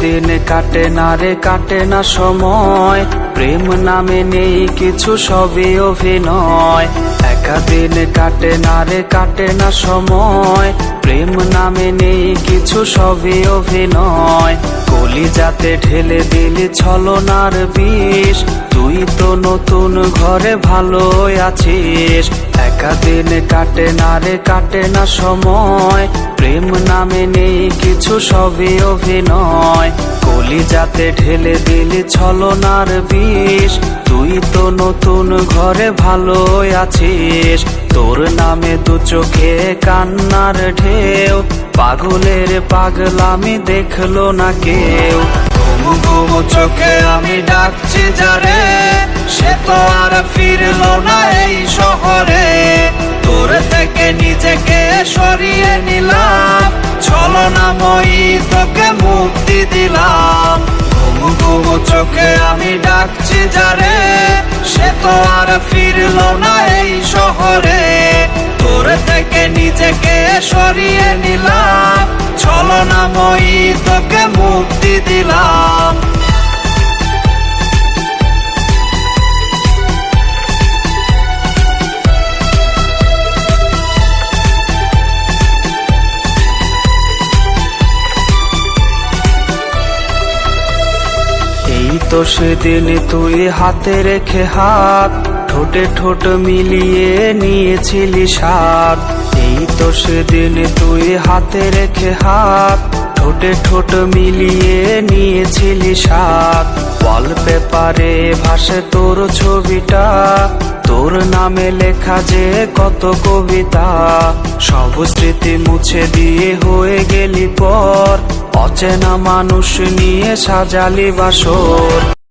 দিন কাটে না রে, কাটে না সময়। প্রেম নামে নেই, কিছু সবই অভিনয়। একা দিন কাটে না রে, কাটে না সময়। প্রেম নামে নেই, কিছু সবই অভিনয়। কলি যাতে ঢেলে দিলি ছলনার বিষ। তুই তো নতুন ঘরে ভালো আছিস। একা দিন কাটে না রে, কাটে না সময়। প্রেম নামে নেই কিছু, সবই অভিনয়। কলি যাতে ঢেলে দিলি ছলনার বিষ। তুই তো নতুন ঘরে ভালো আছিস। তোর নামে দু চোখে কান্নার ঢেউ। পাগলের পাগলামি দেখল না কেউ। ঘুমু চোখে আমি ডাকছি, যারে? সে তো আর ফিরলো না এই শহরে যারে, সে তো আর ফিরলো না এই শহরে। তোর থেকে নিজেকে সরিয়ে নিলাম, ছলনাময়ী তোকে মুক্তি দিলাম। এই তো সেদিন তুই হাতে রেখে হাত, ঠোঁটে ঠোঁট মিলিয়ে নিয়েছিলি সাত এই তো সেদিন তুই হাতে রেখে হাত, ঠোঁটে ঠোঁট মিলিয়ে নিয়েছিলি সাত ওয়াল পেপারে ভাসে তোর ছবিটা, তোর নামে লেখা যে কত কবিতা। সব স্মৃতি মুছে দিয়ে হয়ে গেলি পর অচেনা মানুষ নিয়ে সাজালি বাসর।